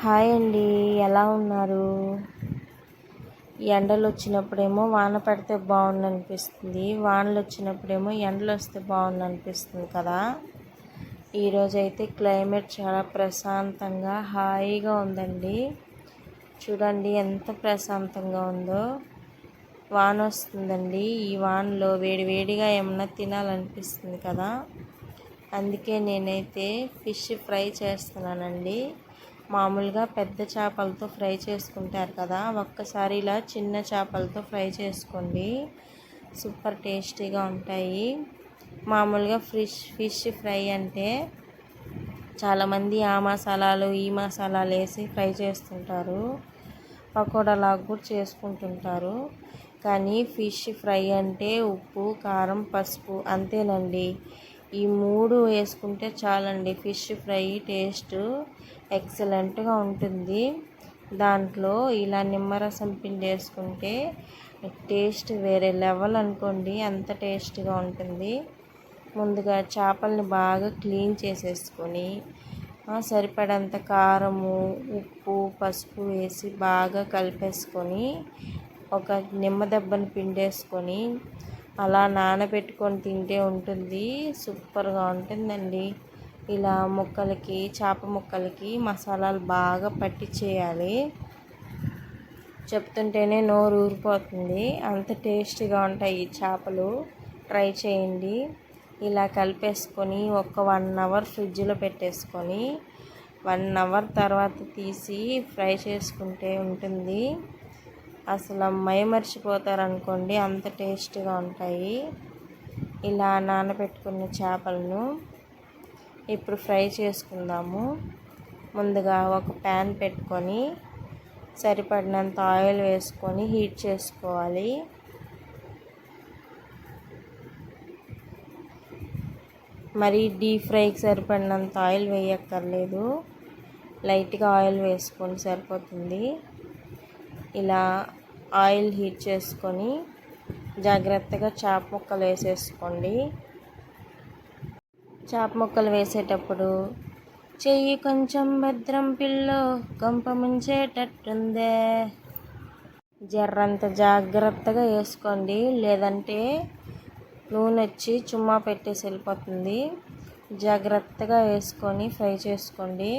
Hi అండి ఎలా ఉన్నారు? ఎండలు వచ్చినప్పుడేమో వాన పడితే బాగుండు అనిపిస్తుంది వానలు వచ్చినప్పుడేమో ఎండలు వస్తే బాగుండు అనిపిస్తుంది కదా? ఈరోజు అయితే క్లైమేట్ చాలా ప్రశాంతంగా హాయిగా ఉందండి. చూడండి ఎంత ప్రశాంతంగా ఉందో. వాన వస్తుందండి ఈ వానలో వేడివేడిగా ఏమన్నా తినాలనిపిస్తుంది కదా? అందుకే నేనైతే ఫిష్ ఫ్రై చేస్తున్నానండి. మామూలుగా పెద్ద చేపలతో ఫ్రై చేసుకుంటారు కదా ఒక్కసారి ఇలా చిన్న చేపలతో ఫ్రై చేసుకోండి. సూపర్ టేస్టీగా ఉంటాయి. మామూలుగా ఫిష్ ఫిష్ ఫ్రై అంటే చాలామంది ఆ మసాలాలు ఈ మసాలాలు వేసి ఫ్రై చేస్తుంటారు. పకోడాలాగా కూడా చేసుకుంటుంటారు. కానీ ఫిష్ ఫ్రై అంటే ఉప్పు కారం పసుపు అంతేనండి. ఈ మూడు వేసుకుంటే చాలండి. ఫిష్ ఫ్రై టేస్ట్ ఎక్సలెంట్గా ఉంటుంది. దాంట్లో ఇలా నిమ్మరసం పిండి వేసుకుంటే టేస్ట్ వేరే లెవెల్ అనుకోండి అంత టేస్ట్గా ఉంటుంది. ముందుగా చేపల్ని బాగా క్లీన్ చేసేసుకొని సరిపడంత కారము ఉప్పు పసుపు వేసి బాగా కలిపేసుకొని ఒక నిమ్మ దెబ్బని పిండేసుకొని అలా నానబెట్టుకొని తింటే ఉంటుంది. సూపర్గా ఉంటుందండి. ఇలా ముక్కలకి చేప ముక్కలకి మసాలాలు బాగా పట్టించేయాలి చెప్తుంటేనే నోరు ఊరిపోతుంది. అంత టేస్టీగా ఉంటాయి ఈ చేపలు. ట్రై చేయండి. ఇలా కలిపేసుకొని ఒక వన్ అవర్ ఫ్రిడ్జ్లో పెట్టేసుకొని వన్ అవర్ తర్వాత తీసి ఫ్రై చేసుకుంటే ఉంటుంది. అసలు మైమర్చిపోతారనుకోండి అంత టేస్టీగా ఉంటాయి. ఇలా నానబెట్టుకున్న చేపలను ఇప్పుడు ఫ్రై చేసుకుందాము. ముందుగా ఒక ప్యాన్ పెట్టుకొని సరిపడినంత ఆయిల్ వేసుకొని హీట్ చేసుకోవాలి. మరి డీప్ ఫ్రైకి సరిపడినంత ఆయిల్ వేయక్కర్లేదు. లైట్గా ఆయిల్ వేసుకొని సరిపోతుంది. ఇలా ఆయిల్ హీట్ చేసుకొని జాగ్రత్తగా చేప ముక్కలు వేసేసుకోండి. చేప ముక్కలు వేసేటప్పుడు చెయ్యి కొంచెం భద్రం పిల్లో గంప ముంచేటట్టుందే. జర్రంత జాగ్రత్తగా వేసుకోండి. లేదంటే నూనె వచ్చి చుమ్మా పెట్టేసి వెళ్ళిపోతుంది. జాగ్రత్తగా వేసుకొని ఫ్రై చేసుకోండి.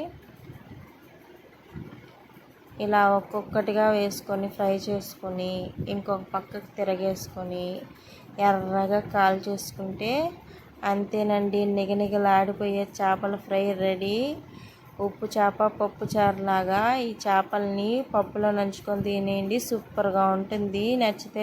ఇలా ఒక్కొక్కటిగా వేసుకొని ఫ్రై చేసుకొని ఇంకొక పక్కకు తిరగేసుకొని ఎర్రగా కాల్ చేసుకుంటే అంతేనండి. నిగనిగలాడిపోయే చేపల ఫ్రై రెడీ. ఉప్పు చేప పప్పు చారులాగా ఈ చేపల్ని పప్పులో నంచుకొని తినేయండి. సూపర్గా ఉంటుంది. నచ్చితే